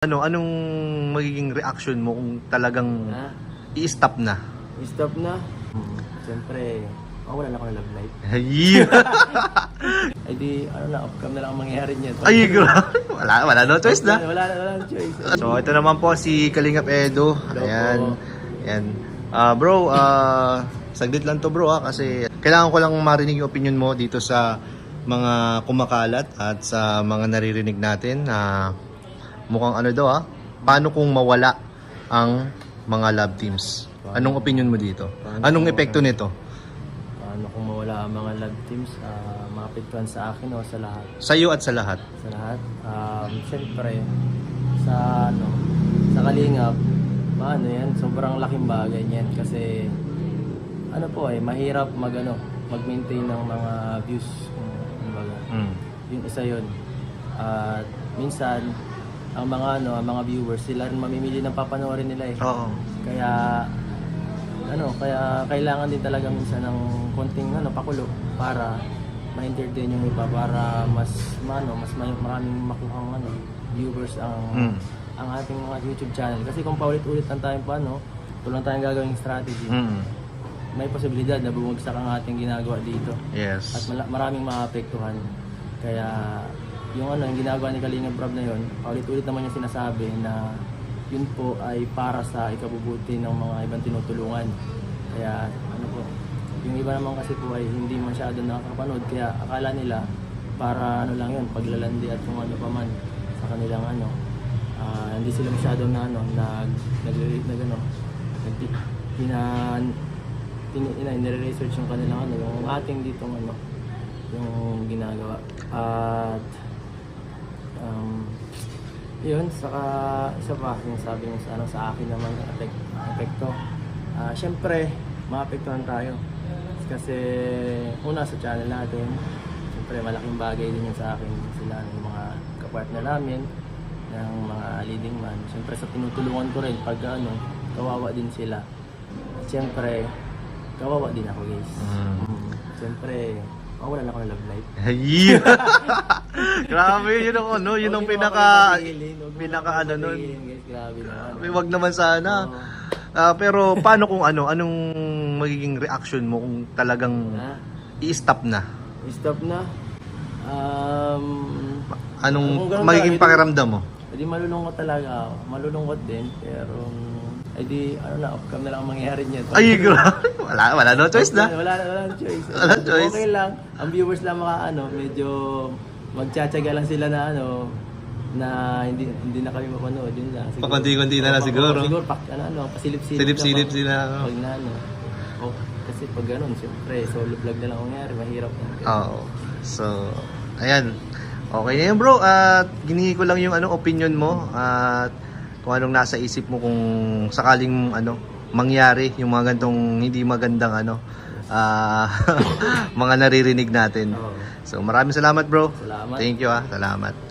Ano, anong magiging reaction mo kung talagang Ha? i-stop na? Stop na? Siyempre, oh, wala na akong love life. Ay, Ay di, ano na, off-cam na lang ang mangyayari niya. ay, grabe. Wala, wala no choice na. Wala, wala, wala, choice. So, ito naman po si Kalingap Edo. Hello Ayan. po. Ayan. Ah, bro, ah, saglit lang to bro ha, kasi kailangan ko lang marinig yung opinion mo dito sa mga kumakalat at sa mga naririnig natin na mukhang ano daw ha, paano kung mawala ang mga love teams? Anong opinion mo dito? Paano Anong epekto nito? Ano kung mawala ang mga love teams, uh, maapektuhan sa akin o sa lahat? Sa iyo at sa lahat. Sa lahat. Um, Siyempre, sa ano, sa kalingap, paano yan, sobrang laking bagay niyan kasi ano po eh, mahirap mag ano, mag-maintain ng mga views. Kung, ano baga. Mm. Yung isa yun. At minsan, ang mga ano, ang mga viewers, sila rin mamimili ng papanoorin nila eh. Oo. Kaya ano, kaya kailangan din talaga minsan ng konting ano pakulo para ma-entertain yung iba para mas mano, mas may maraming makuhang ano, viewers ang Mm. ang ating mga YouTube channel. Kasi kung paulit-ulit lang tayong paano, tulang tayong gagawing strategy, Mm. may posibilidad na bumagsak ang ating ginagawa dito at Yes. mala- maraming maapektuhan. Kaya yung ano, yung ginagawa ni Kalinga Brab na yun, paulit-ulit naman yung sinasabi na yun po ay para sa ikabubuti ng mga ibang tinutulungan. Kaya ano po, yung iba naman kasi po ay hindi masyado nakakapanood kaya akala nila para ano lang yun, paglalandi at kung ano pa man sa kanilang ano, ah, hindi sila masyado na ano, nag, nag, nag ano, nag, pinan, tin- ina, nire-research yung kanilang ano, yung ating ditong ano, yung ginagawa. At yun, saka isa pa, yung sabi mo sa, ano, sa akin naman yung epek, epekto. Ah, Siyempre, maapektuhan tayo. Kasi una sa channel natin, siyempre malaking bagay din yun sa akin. Sila yung mga kapartner namin, ng mga leading man. Siyempre sa tinutulungan ko rin pag ano, kawawa din sila. Siyempre, kawawa din ako guys. Mm. Mm. Siyempre, mawalan ako ng love life. Ay, grabe, yun ang ano, yun ang pinaka, pinaka ano guys, grabe naman. Wag naman sana. Ah, pero paano kung ano, anong magiging reaction mo kung talagang Ha? i-stop na? Stop na. Um, Anong Kung ganun magiging talaga, pakiramdam mo? Edi malulungkot talaga ako. Malulungkot din, pero edi ano na, off-cam na lang ang mangyayari niya. Ay, grabe. Wala, wala no choice na. Wala, wala, wala choice. Wala choice. Okay lang. Ang viewers lang maka ano, medyo magtsatsaga lang sila na ano, na hindi hindi na kami mapanood yun lang. Siguro. Pakunti-kunti na lang siguro. Siguro pak ano, ano pasilip-silip. Silip-silip sila, oh. Pag na ano. Oh, kasi pag ganun, siyempre, solo vlog na lang ang mangyari, mahirap na. Oo. So, ayan. Okay na yun bro. At ginihi ko lang yung ano, opinion mo. At kung anong nasa isip mo kung sakaling ano, mangyari yung mga gantong hindi magandang ano, ah, mga naririnig natin. So maraming salamat bro. Salamat. Thank you ah. Salamat.